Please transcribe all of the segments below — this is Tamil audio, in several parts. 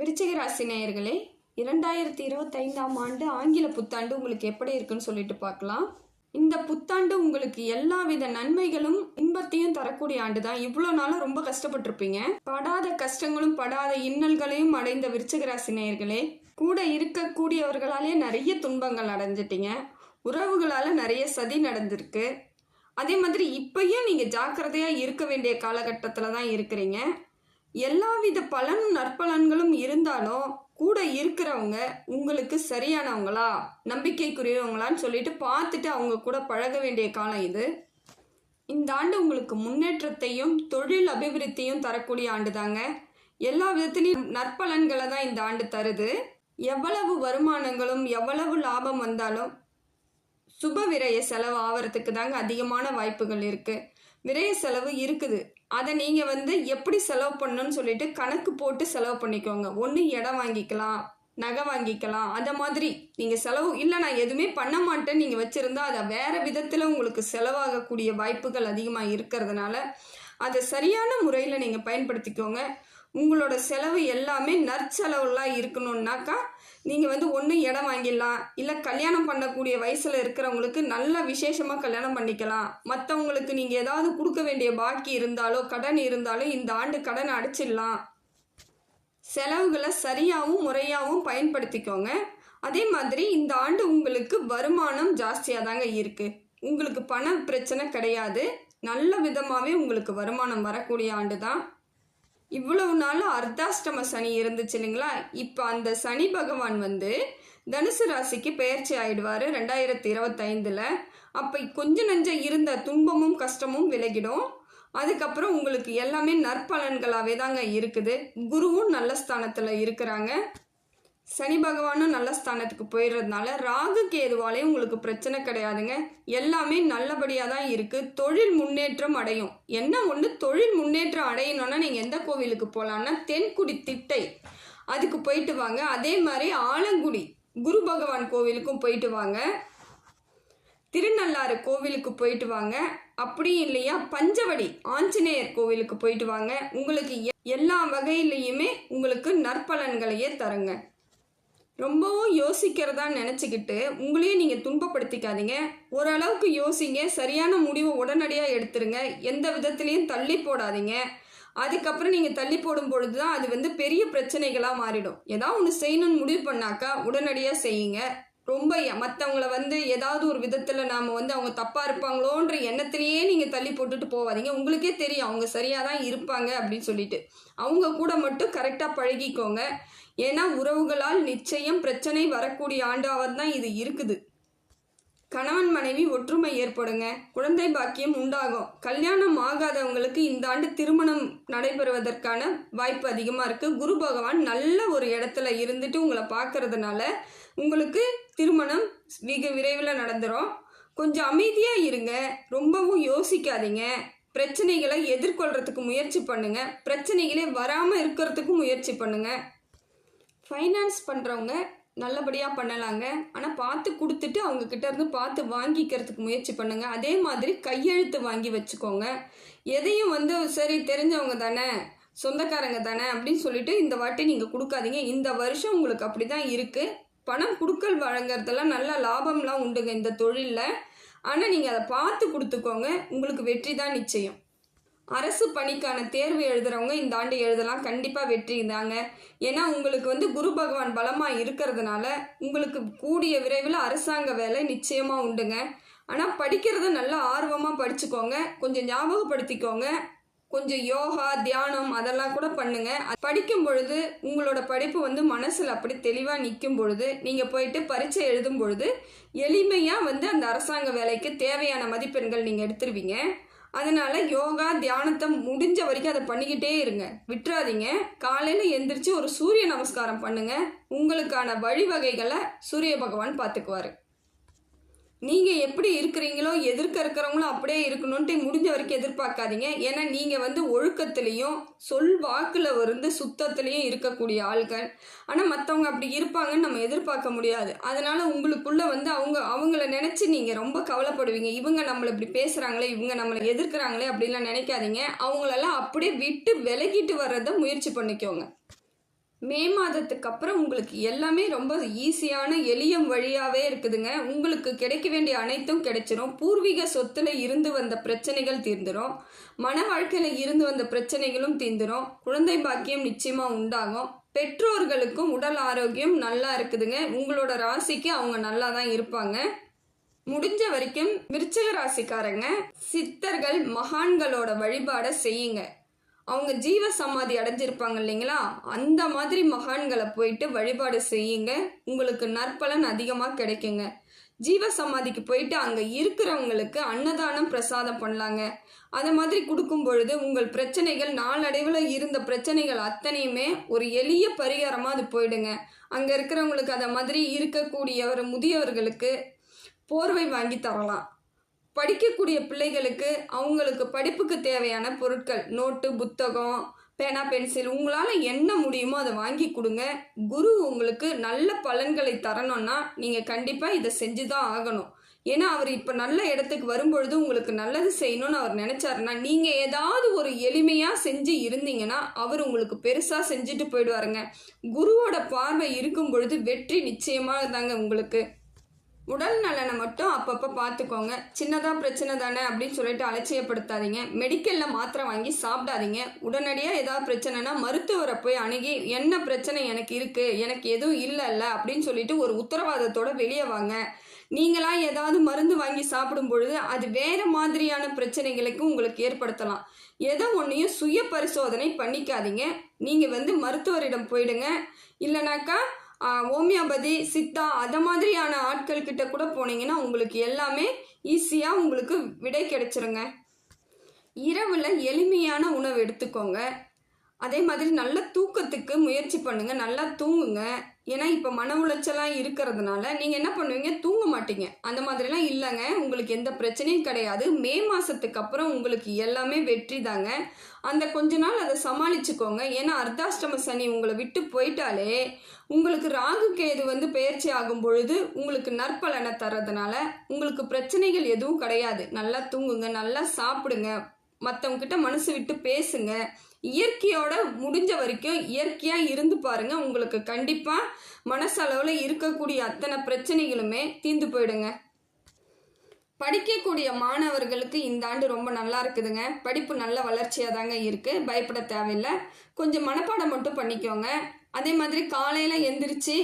விருச்சிக ராசி நேயர்களே இரண்டாயிரத்தி இருபத்தைந்தாம் ஆண்டு ஆங்கில புத்தாண்டு உங்களுக்கு எப்படி இருக்குன்னு சொல்லிட்டு பார்க்கலாம். இந்த புத்தாண்டு உங்களுக்கு எல்லா வித நன்மைகளும் இன்பத்தையும் தரக்கூடிய ஆண்டு தான் இவ்வளோ நாளும் ரொம்ப கஷ்டப்பட்டிருப்பீங்க. படாத கஷ்டங்களும் படாத இன்னல்களையும் அடைந்த விருச்சிகராசி நேயர்களே கூட இருக்கக்கூடியவர்களாலே நிறைய துன்பங்கள் அடைஞ்சிட்டீங்க. உறவுகளால நிறைய சதி நடந்திருக்கு. அதே மாதிரி இப்பயும் நீங்க ஜாக்கிரதையா இருக்க வேண்டிய காலகட்டத்தில் தான் இருக்கிறீங்க. எல்லாவித பலனும் நற்பலன்களும் இருந்தாலும் கூட இருக்கிறவங்க உங்களுக்கு சரியானவங்களா? நம்பிக்கைக்குரியவங்களான்னு சொல்லிட்டு பார்த்துட்டு அவங்க கூட பழக வேண்டிய காலம் இது. இந்த ஆண்டு உங்களுக்கு முன்னேற்றத்தையும் தொழில் அபிவிருத்தியும் தரக்கூடிய ஆண்டு தாங்க எல்லா விதத்திலையும் நற்பலன்களை தான் இந்த ஆண்டு தருது. எவ்வளவு வருமானங்களும் எவ்வளவு லாபம் வந்தாலும் சுப விரய செலவு ஆவறதுக்கு தாங்க அதிகமான வாய்ப்புகள் இருக்குது நிறைய செலவு இருக்குது. அதை நீங்கள் வந்து எப்படி செலவு பண்ணணும்னு சொல்லிட்டு கணக்கு போட்டு செலவு பண்ணிக்கோங்க. ஒன்று இடம் வாங்கிக்கலாம் நகை வாங்கிக்கலாம் அந்த மாதிரி. நீங்கள் செலவு இல்லை நான் எதுவுமே பண்ண மாட்டேன். நீங்கள் வச்சுருந்தா அதை வேறு விதத்தில் உங்களுக்கு செலவாகக்கூடிய வாய்ப்புகள் அதிகமாக இருக்கிறதுனால அதை சரியான முறையில் நீங்கள் பயன்படுத்திக்கோங்க. உங்களோட செலவு எல்லாமே நற்செலவுலாம் இருக்கணும்னாக்கா நீங்கள் வந்து ஒன்று இடம் வாங்கிடலாம். இல்லை கல்யாணம் பண்ணக்கூடிய வயசில் இருக்கிறவங்களுக்கு நல்ல விசேஷமாக கல்யாணம் பண்ணிக்கலாம். மற்றவங்களுக்கு நீங்கள் ஏதாவது கொடுக்க வேண்டிய பாக்கி இருந்தாலோ கடன் இருந்தாலோ இந்த ஆண்டு கடன் அடைச்சிடலாம். செலவுகளை சரியாகவும் முறையாகவும் பயன்படுத்திக்கோங்க. அதே மாதிரி இந்த ஆண்டு உங்களுக்கு வருமானம் ஜாஸ்தியாக தாங்க இருக்குது உங்களுக்கு பண பிரச்சனை கிடையாது. நல்ல விதமாகவே உங்களுக்கு வருமானம் வரக்கூடிய ஆண்டு தான் இவ்வளவு நாள் அர்த்தாஷ்டம சனி இருந்துச்சு இல்லைங்களா? இப்போ அந்த சனி பகவான் வந்து தனுசு ராசிக்கு பெயர்ச்சி ஆயிடுவார் ரெண்டாயிரத்தி இருபத்தைந்தில். அப்போ கொஞ்ச நஞ்சம் இருந்த துன்பமும் கஷ்டமும் விலகிடும். அதுக்கப்புறம் உங்களுக்கு எல்லாமே நற்பலன்களாகவே தாங்க இருக்குது. குருவும் நல்ல ஸ்தானத்தில் இருக்கிறாங்க. சனி பகவானும் நல்ல ஸ்தானத்துக்கு போயிடுறதுனால ராகு கேதுவாலே உங்களுக்கு பிரச்சனை கிடையாதுங்க. எல்லாமே நல்லபடியாக தான் இருக்குது தொழில் முன்னேற்றம் அடையும். என்ன ஒன்று தொழில் முன்னேற்றம் அடையணும்னா நீங்கள் எந்த கோவிலுக்கு போகலான்னா தென்குடி திட்டை அதுக்கு போயிட்டு வாங்க. அதே மாதிரி ஆலங்குடி குரு பகவான் கோவிலுக்கும் போயிட்டு வாங்க. திருநள்ளாறு கோவிலுக்கு போயிட்டு வாங்க. அப்படி இல்லையா? பஞ்சவடி ஆஞ்சநேயர் கோவிலுக்கு போயிட்டு வாங்க. உங்களுக்கு எ- எல்லா வகையிலையுமே உங்களுக்கு நற்பலன்களையே தருங்க. ரொம்பவும் யோசிக்கிறதா நினச்சிக்கிட்டு உங்களையும் நீங்கள் துன்பப்படுத்திக்காதீங்க. ஓரளவுக்கு யோசிங்க சரியான முடிவை உடனடியாக எடுத்துருங்க. எந்த விதத்துலேயும் தள்ளி போடாதீங்க. அதுக்கப்புறம் நீங்கள் தள்ளி போடும் பொழுது தான் அது வந்து பெரிய பிரச்சனைகளாக மாறிடும். ஏதாவது ஒன்று செய்யணும்னு முடிவு பண்ணாக்கா உடனடியாக செய்யுங்க. ரொம்ப மற்றவங்கள வந்து ஏதாவது ஒரு விதத்தில் நாம் வந்து அவங்க தப்பாக இருப்பாங்களோன்ற எண்ணத்திலேயே நீங்கள் தள்ளி போட்டுட்டு போவாதீங்க. உங்களுக்கே தெரியும் அவங்க சரியாக தான் இருப்பாங்க அப்படின்னு சொல்லிட்டு. அவங்க கூட மட்டும் கரெக்டாக பழகிக்கோங்க. ஏன்னா உறவுகளால் நிச்சயம் பிரச்சனை வரக்கூடிய ஆண்டாவது தான் இது இருக்குது. கணவன் மனைவி ஒற்றுமை ஏற்படுங்க. குழந்தை பாக்கியம் உண்டாகும். கல்யாணம் ஆகாதவங்களுக்கு இந்த ஆண்டு திருமணம் நடைபெறுவதற்கான வாய்ப்பு அதிகமாக இருக்குது குரு பகவான் நல்ல ஒரு இடத்துல இருந்துட்டு உங்களை பார்க்கறதுனால உங்களுக்கு திருமணம் மிக விரைவில் நடந்துரும். கொஞ்சம் அமைதியாக இருங்க. ரொம்பவும் யோசிக்காதீங்க. பிரச்சனைகளை எதிர்கொள்றதுக்கு முயற்சி பண்ணுங்க. பிரச்சனைகளே வராமல் இருக்கிறதுக்கு முயற்சி பண்ணுங்க. ஃபைனான்ஸ் பண்ணுறவங்க நல்லபடியாக பண்ணலாங்க. ஆனால் பார்த்து கொடுத்துட்டு அவங்கக்கிட்ட இருந்து பார்த்து வாங்கிக்கிறதுக்கு முயற்சி பண்ணுங்க. அதே மாதிரி கையெழுத்து வாங்கி வச்சுக்கோங்க. எதையும் வந்து சரி தெரிஞ்சவங்க தானே சொந்தக்காரங்க தானே அப்படின்னு சொல்லிட்டு இந்த வாட்டி நீங்கள் கொடுக்காதீங்க. இந்த வருஷம் உங்களுக்கு அப்படி தான் இருக்குது பணம் கொடுக்கல் வழங்குறதெல்லாம் நல்ல லாபம்லாம் உண்டுங்க இந்த தொழிலில். ஆனால் நீங்கள் அதை பார்த்து கொடுத்துக்கோங்க. உங்களுக்கு வெற்றி தான் நிச்சயம். அரசு பணிக்கான தேர்வு எழுதுறவங்க இந்த ஆண்டு எழுதலாம். கண்டிப்பாக வெற்றி தாங்க. ஏன்னா உங்களுக்கு வந்து குரு பகவான் பலமாக இருக்கிறதுனால உங்களுக்கு கூடிய விரைவில் அரசாங்க வேலை நிச்சயமாக உண்டுங்க. ஆனால் படிக்கிறத நல்லா ஆர்வமாக படிச்சுக்கோங்க. கொஞ்சம் ஞாபகப்படுத்திக்கோங்க. கொஞ்சம் யோகா தியானம் அதெல்லாம் கூட பண்ணுங்க. படிக்கும் பொழுது உங்களோட படிப்பு வந்து மனசில் அப்படி தெளிவாக நிற்கும் பொழுது நீங்கள் போயிட்டு பரீட்சை எழுதும் பொழுது எளிமையாக வந்து அந்த அரசாங்க வேலைக்கு தேவையான மதிப்பெண்கள் நீங்கள் எடுத்துருவீங்க. அதனால யோகா தியானத்தை முடிஞ்ச வரைக்கும் அதை பண்ணிக்கிட்டே இருங்க. விட்டுறாதீங்க. காலையில் எந்திரிச்சு ஒரு சூரிய நமஸ்காரம் பண்ணுங்க. உங்களுக்கான வழிவகைகளை சூரிய பகவான் பார்த்துக்குவாரு. நீங்கள் எப்படி இருக்கிறீங்களோ எதிர்க்க இருக்கிறவங்களும் அப்படியே இருக்கணும்ன்ட்டு முடிஞ்ச வரைக்கும் எதிர்பார்க்காதீங்க. ஏன்னா நீங்கள் வந்து ஒழுக்கத்துலேயும் சொல் வாக்கில் வந்து சுத்தத்துலேயும் இருக்கக்கூடிய ஆள்கள். ஆனால் மற்றவங்க அப்படி இருப்பாங்கன்னு நம்ம எதிர்பார்க்க முடியாது. அதனால் உங்களுக்குள்ளே வந்து அவங்க அவங்கள நினச்சி நீங்கள் ரொம்ப கவலைப்படுவீங்க. இவங்க நம்மளை இப்படி பேசுகிறாங்களே இவங்க நம்மளை எதிர்க்கிறாங்களே அப்படின்லாம் நினைக்காதீங்க. அவங்களெல்லாம் அப்படியே விட்டு விலகிட்டு வர்றதை முயற்சி பண்ணிக்கோங்க. மே மாதத்துக்கு அப்புறம் உங்களுக்கு எல்லாமே ரொம்ப ஈஸியான எளிய வழியாகவே இருக்குதுங்க. உங்களுக்கு கிடைக்க வேண்டிய அனைத்தும் கிடைச்சிரும். பூர்வீக சொத்துல இருந்து வந்த பிரச்சனைகள் தீர்ந்துடும் மன வாழ்க்கையில் இருந்து வந்த பிரச்சனைகளும் தீர்ந்துடும் குழந்தை பாக்கியம் நிச்சயமாக உண்டாகும். பெற்றோர்களுக்கும் உடல் ஆரோக்கியம் நல்லா இருக்குதுங்க. உங்களோட ராசிக்கு அவங்க நல்லா தான் இருப்பாங்க. முடிஞ்ச வரைக்கும் விருச்சக ராசிக்காரங்க சித்தர்கள் மகான்களோட வழிபாடை செய்யுங்க. அவங்க ஜீவ சமாதி அடைஞ்சிருப்பாங்க இல்லைங்களா? அந்த மாதிரி மகான்களை போயிட்டு வழிபாடு செய்யுங்க. உங்களுக்கு நற்பலன் அதிகமாக கிடைக்குங்க. ஜீவ சமாதிக்கு போயிட்டு அங்கே இருக்கிறவங்களுக்கு அன்னதானம் பிரசாதம் பண்ணலாங்க. அதை மாதிரி கொடுக்கும் பொழுது உங்கள் பிரச்சனைகள் நாளடைவில் இருந்த பிரச்சனைகள் அத்தனையுமே ஒரு எளிய பரிகாரமாக அது போயிடுங்க. அங்கே இருக்கிறவங்களுக்கு அதை மாதிரி இருக்கக்கூடிய ஒரு முதியவர்களுக்கு போர்வை வாங்கி தரலாம். படிக்கக்கூடிய பிள்ளைகளுக்கு அவங்களுக்கு படிப்புக்கு தேவையான பொருட்கள் நோட்டு புத்தகம் பேனா பென்சில் உங்களால் என்ன முடியுமோ அதை வாங்கி கொடுங்க. குரு உங்களுக்கு நல்ல பலன்களை தரணும்னா நீங்கள் கண்டிப்பாக இதை செஞ்சு தான் ஆகணும். ஏன்னா அவர் இப்போ நல்ல இடத்துக்கு வரும்பொழுது உங்களுக்கு நல்லது செய்யணும்னு அவர் நினச்சாருன்னா நீங்கள் ஏதாவது ஒரு எளிமையாக செஞ்சு இருந்தீங்கன்னா அவர் உங்களுக்கு பெருசாக செஞ்சுட்டு போயிடுவாருங்க. குருவோட பார்வை இருக்கும் பொழுது வெற்றி நிச்சயமாக தாங்க உங்களுக்கு உடல் நலனை மட்டும் அப்பப்போ பார்த்துக்கோங்க சின்னதாக பிரச்சனை தானே அப்படின்னு சொல்லிட்டு அலட்சியப்படுத்தாதீங்க. மெடிக்கலில் மாத்திரை வாங்கி சாப்பிடாதீங்க. உடனடியாக ஏதாவது பிரச்சனைனா மருத்துவரை போய் அணுகி என்ன பிரச்சனை எனக்கு இருக்குது எனக்கு எதுவும் இல்லைல்ல. அப்படின்னு சொல்லிட்டு ஒரு உத்தரவாதத்தோடு வெளியே வாங்க. நீங்களாக ஏதாவது மருந்து வாங்கி சாப்பிடும் பொழுது அது வேறு மாதிரியான பிரச்சனைகளுக்கு உங்களுக்கு ஏற்படுத்தலாம். எதை ஒன்றையும் சுய பரிசோதனை பண்ணிக்காதீங்க. நீங்கள் வந்து மருத்துவரிடம் போயிடுங்க. இல்லைனாக்கா ஹோமியோபதி சித்தா அதை மாதிரியான ஆட்கள் கிட்ட கூட போனீங்கன்னா உங்களுக்கு எல்லாமே ஈஸியாக உங்களுக்கு விடை கிடைச்சிருங்க. இரவில் எளிமையான உணவு எடுத்துக்கோங்க. அதே மாதிரி நல்ல தூக்கத்துக்கு முயற்சி பண்ணுங்க நல்லா தூங்குங்க. ஏன்னா இப்போ மன உளைச்சலாம் இருக்கிறதுனால நீங்கள் என்ன பண்ணுவீங்க? தூங்க மாட்டீங்க. அந்த மாதிரிலாம் இல்லைங்க. உங்களுக்கு எந்த பிரச்சனையும் கிடையாது. மே மாதத்துக்கு அப்புறம் உங்களுக்கு எல்லாமே வெற்றி தாங்க. அந்த கொஞ்ச நாள் அதை சமாளிச்சுக்கோங்க. ஏன்னா அர்த்தாஷ்டம சனி உங்களை விட்டு போயிட்டாலே உங்களுக்கு ராகு கேது வந்து பயிற்சி ஆகும் பொழுது உங்களுக்கு நற்பலனை தர்றதுனால உங்களுக்கு பிரச்சனைகள் எதுவும் கிடையாது. நல்லா தூங்குங்க நல்லா சாப்பிடுங்க. மற்றவங்கக்கிட்ட மனசு விட்டு பேசுங்க. இயற்கையோட முடிஞ்ச வரைக்கும் இயற்கையாக இருந்து பாருங்க. உங்களுக்கு கண்டிப்பாக மனசளவில் இருக்கக்கூடிய அத்தனை பிரச்சனைகளுமே தீர்ந்து போயிடுங்க. படிக்கக்கூடிய மாணவர்களுக்கு இந்த ஆண்டு ரொம்ப நல்லா இருக்குதுங்க. படிப்பு நல்ல வளர்ச்சியாக தாங்க இருக்குது பயப்பட தேவையில்லை. கொஞ்சம் மனப்பாடம் மட்டும் பண்ணிக்கோங்க. அதே மாதிரி காலையில் எந்திரிச்சு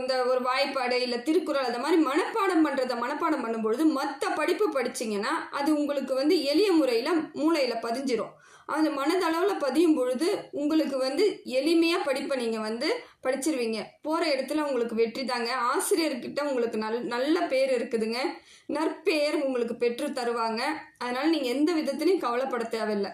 இந்த ஒரு வாய்ப்பாடு இல்லை திருக்குறள் அந்த மாதிரி மனப்பாடம் பண்ணுறத மனப்பாடம் பண்ணும்பொழுது மற்ற படிப்பு படிச்சிங்கன்னா அது உங்களுக்கு வந்து எளிய முறையில் மூளையில் பதிஞ்சிரும். அந்த மனதளவில் பதியும் பொழுது உங்களுக்கு வந்து எளிமையாக படிப்பை நீங்கள் வந்து படிச்சிருவீங்க. போகிற இடத்துல உங்களுக்கு வெற்றி தாங்க. ஆசிரியர்கிட்ட உங்களுக்கு நல் நல்ல பேர் இருக்குதுங்க. நற்பெயர் உங்களுக்கு பெற்று தருவாங்க. அதனால் நீங்கள் எந்த விதத்துலையும் கவலைப்பட தேவையில்லை.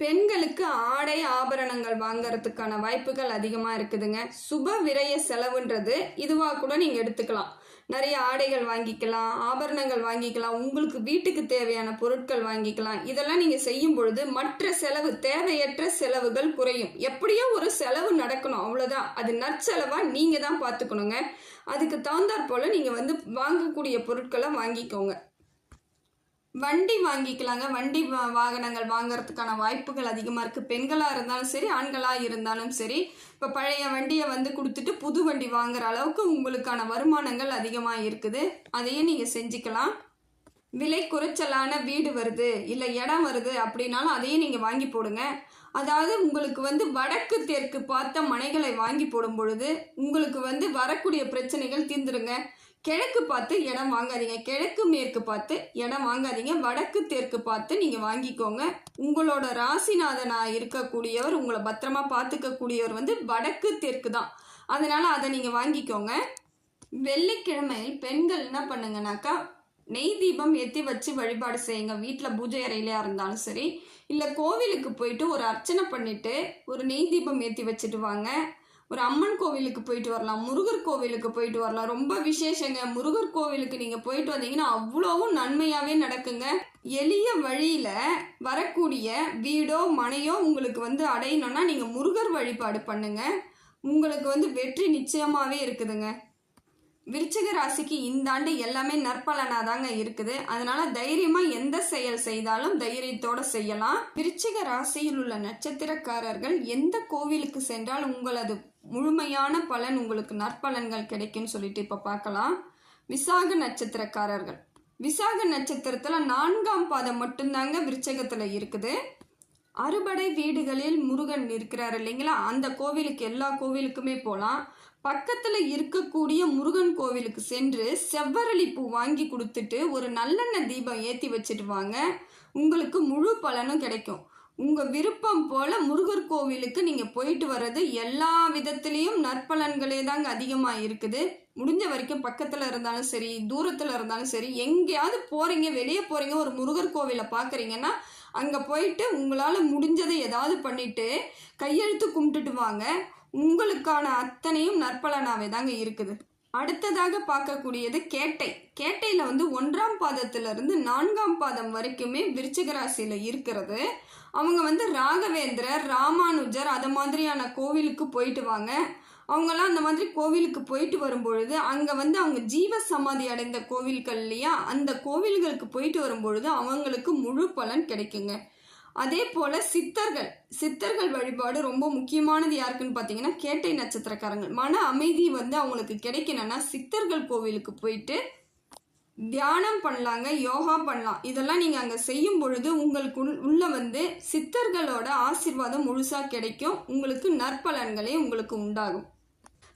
பெண்களுக்கு ஆடை ஆபரணங்கள் வாங்கறதுக்கான வாய்ப்புகள் அதிகமாக இருக்குதுங்க. சுப விரய செலவுன்றது இதுவாக கூட நீங்கள் எடுத்துக்கலாம். நிறைய ஆடைகள் வாங்கிக்கலாம் ஆபரணங்கள் வாங்கிக்கலாம் உங்களுக்கு வீட்டுக்கு தேவையான பொருட்கள் வாங்கிக்கலாம். இதெல்லாம் நீங்கள் செய்யும் பொழுது மற்ற செலவு தேவையற்ற செலவுகள் குறையும். எப்படியோ ஒரு செலவு நடக்கணும் அவ்வளோதான் அது நற்செலவாக நீங்கள் தான் பார்த்துக்கணுங்க. அதுக்கு தகுந்தாற் போல் நீங்கள் வந்து வாங்கக்கூடிய பொருட்களை வாங்கிக்கோங்க. வண்டி வாங்கிக்கலாங்க. வண்டி வாகனங்கள் வாங்குறதுக்கான வாய்ப்புகள் அதிகமாக இருக்குது பெண்களாக இருந்தாலும் சரி ஆண்களாக இருந்தாலும் சரி இப்போ பழைய வண்டியை வந்து கொடுத்துட்டு புது வண்டி வாங்குற அளவுக்கு உங்களுக்கான வருமானங்கள் அதிகமாக இருக்குது. அதையும் நீங்கள் செஞ்சுக்கலாம். விலை குறைச்சலான வீடு வருது இல்லை இடம் வருது அப்படின்னாலும் அதையும் நீங்கள் வாங்கி போடுங்க. அதாவது உங்களுக்கு வந்து வடக்கு தெற்கு பார்த்த மனைகளை வாங்கி போடும் பொழுது உங்களுக்கு வந்து வரக்கூடிய பிரச்சனைகள் தீர்ந்துருங்க. கிழக்கு பார்த்து இடம் வாங்காதீங்க. கிழக்கு மேற்கு பார்த்து இடம் வாங்காதீங்க. வடக்கு தெற்கு பார்த்து நீங்கள் வாங்கிக்கோங்க. உங்களோட ராசிநாதனாக இருக்கக்கூடியவர் உங்களை பத்திரமா பார்த்துக்கக்கூடியவர் வந்து வடக்கு தெற்கு தான். அதனால் அதை நீங்கள் வாங்கிக்கோங்க. வெள்ளிக்கிழமையில் பெண்கள் என்ன பண்ணுங்கனாக்கா நெய் தீபம் ஏற்றி வச்சு வழிபாடு செய்யுங்க. வீட்டில் பூஜை அறையிலையா இருந்தாலும் சரி இல்லை கோவிலுக்கு போயிட்டு ஒரு அர்ச்சனை பண்ணிவிட்டு ஒரு நெய் தீபம் ஏற்றி வச்சுட்டு வாங்க. ஒரு அம்மன் கோவிலுக்கு போயிட்டு வரலாம் முருகர் கோவிலுக்கு போயிட்டு வரலாம். ரொம்ப விசேஷங்க. முருகர் கோவிலுக்கு நீங்கள் போயிட்டு வந்தீங்கன்னா அவ்வளவும் நன்மையாகவே நடக்குங்க. எளிய வழியில் வரக்கூடிய வீடோ மனையோ உங்களுக்கு வந்து அடையணும்னா நீங்கள் முருகர் வழிபாடு பண்ணுங்க. உங்களுக்கு வந்து வெற்றி நிச்சயமாகவே இருக்குதுங்க. விருச்சிக ராசிக்கு இந்த ஆண்டு எல்லாமே நற்பலனாக தாங்க இருக்குது. அதனால தைரியமா எந்த செயல் செய்தாலும் தைரியத்தோட செய்யலாம். விருச்சிக ராசியில் உள்ள நட்சத்திரக்காரர்கள் எந்த கோவிலுக்கு சென்றால் உங்களது முழுமையான பலன் உங்களுக்கு நற்பலன்கள் கிடைக்கும்னு சொல்லிட்டு இப்ப பார்க்கலாம். விசாக நட்சத்திரக்காரர்கள். விசாக நட்சத்திரத்துல நான்காம் பாதம் மட்டும்தாங்க விருச்சகத்துல இருக்குது. அறுபடை வீடுகளில் முருகன் இருக்கிறார் இல்லைங்களா? அந்த கோவிலுக்கு எல்லா கோவிலுக்குமே போகலாம் பக்கத்தில் இருக்கக்கூடிய முருகன் கோவிலுக்கு சென்று செவ்வரளி பூ வாங்கி கொடுத்துட்டு ஒரு நல்லெண்ணெய் தீபம் ஏற்றி வச்சுட்டு வாங்க. உங்களுக்கு முழு பலனும் கிடைக்கும். உங்கள் விருப்பம் போல் முருகர் கோவிலுக்கு நீங்கள் போயிட்டு வர்றது எல்லா விதத்துலேயும் நற்பலன்களே தாங்க அதிகமாக இருக்குது. முடிஞ்ச வரைக்கும் பக்கத்தில் இருந்தாலும் சரி தூரத்தில் இருந்தாலும் சரி எங்கேயாவது போகிறீங்க வெளியே போகிறீங்க ஒரு முருகர் கோவிலை பார்க்குறீங்கன்னா அங்கே போயிட்டு உங்களால் முடிஞ்சதை ஏதாவது பண்ணிவிட்டு கையெழுத்து கும்பிட்டுட்டு வாங்க. உங்களுக்கான அத்தனையும் நற்பலனாவே தாங்க இருக்குது. அடுத்ததாக பார்க்கக்கூடியது கேட்டை. கேட்டையில் வந்து ஒன்றாம் பாதத்திலிருந்து நான்காம் பாதம் வரைக்குமே விருச்சிக ராசியில் இருக்கிறது. அவங்க வந்து ராகவேந்திரர் ராமானுஜர் அது மாதிரியான கோவிலுக்கு போயிட்டு வாங்க. அவங்கெல்லாம் அந்த மாதிரி கோவிலுக்கு போயிட்டு வரும்பொழுது அங்கே வந்து அவங்க ஜீவ சமாதி அடைந்த கோவில்கள் இல்லையா? அந்த கோவில்களுக்கு போயிட்டு வரும்பொழுது அவங்களுக்கு முழு பலன் கிடைக்குங்க. அதே போல் சித்தர்கள் சித்தர்கள் வழிபாடு ரொம்ப முக்கியமானது யாருக்குன்னு பார்த்தீங்கன்னா கேட்டை நட்சத்திரக்காரங்கள் மன அமைதி வந்து அவங்களுக்கு கிடைக்கணும்னா சித்தர்கள் கோவிலுக்கு போயிட்டு தியானம் பண்ணலாங்க யோகா பண்ணலாம். இதெல்லாம் நீங்கள் அங்கே செய்யும் பொழுது உங்களுக்கு உள்ள வந்து சித்தர்களோட ஆசிர்வாதம் முழுசாக கிடைக்கும். உங்களுக்கு நற்பலன்களே உங்களுக்கு உண்டாகும்.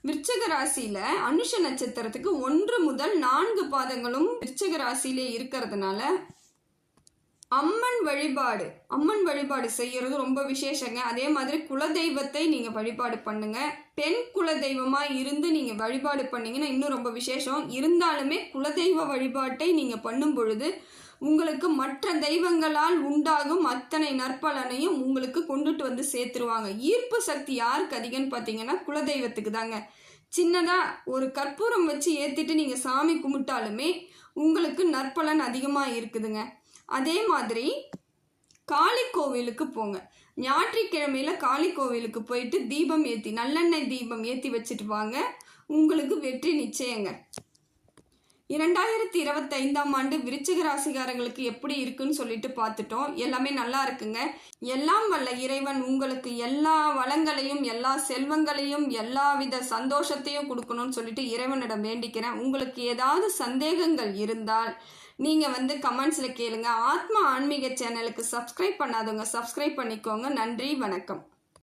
விருச்சக ராசியில அனுஷ நட்சத்திரத்துக்கு ஒன்று முதல் நான்கு பாதங்களும் விருச்சக ராசியிலே இருக்கிறதுனால அம்மன் வழிபாடு அம்மன் வழிபாடு செய்யறது ரொம்ப விசேஷங்க. அதே மாதிரி குலதெய்வத்தை நீங்க வழிபாடு பண்ணுங்க. பெண் குலதெய்வமா இருந்து நீங்க வழிபாடு பண்ணீங்கன்னா இன்னும் ரொம்ப விசேஷம். இருந்தாலுமே குலதெய்வ வழிபாட்டை நீங்க பண்ணும் பொழுது உங்களுக்கு மற்ற தெய்வங்களால் உண்டாகும் அத்தனை நற்பலனையும் உங்களுக்கு கொண்டுட்டு வந்து சேர்த்துருவாங்க. ஈர்ப்பு சக்தி யாருக்கு அதிகம்னு பார்த்தீங்கன்னா குலதெய்வத்துக்கு தாங்க. சின்னதா ஒரு கற்பூரம் வச்சு ஏத்திட்டு நீங்க சாமி கும்பிட்டாலுமே உங்களுக்கு நற்பலன் அதிகமாக இருக்குதுங்க. அதே மாதிரி காளி கோவிலுக்கு போங்க. ஞாயிற்றுக்கிழமையில காளி கோவிலுக்கு போயிட்டு தீபம் ஏற்றி நல்லெண்ணெய் தீபம் ஏற்றி வச்சுட்டு வாங்க. உங்களுக்கு வெற்றி நிச்சயங்க. இரண்டாயிரத்தி இருபத்தைந்தாம் ஆண்டு விருச்சிக ராசிகாரங்களுக்கு எப்படி இருக்குன்னு சொல்லிட்டு பார்த்துட்டோம். எல்லாமே நல்லா இருக்குங்க. எல்லாம் வல்ல இறைவன் உங்களுக்கு எல்லா வளங்களையும் எல்லா செல்வங்களையும் எல்லா வித சந்தோஷத்தையும் கொடுக்கணும்னு சொல்லிட்டு இறைவனிடம் வேண்டிக்கிறேன். உங்களுக்கு ஏதாவது சந்தேகங்கள் இருந்தால் நீங்கள் வந்து கமெண்ட்ஸில் கேளுங்க. ஆத்மா ஆன்மீக சேனலுக்கு சப்ஸ்கிரைப் பண்ணாதவங்க சப்ஸ்கிரைப் பண்ணிக்கோங்க. நன்றி வணக்கம்.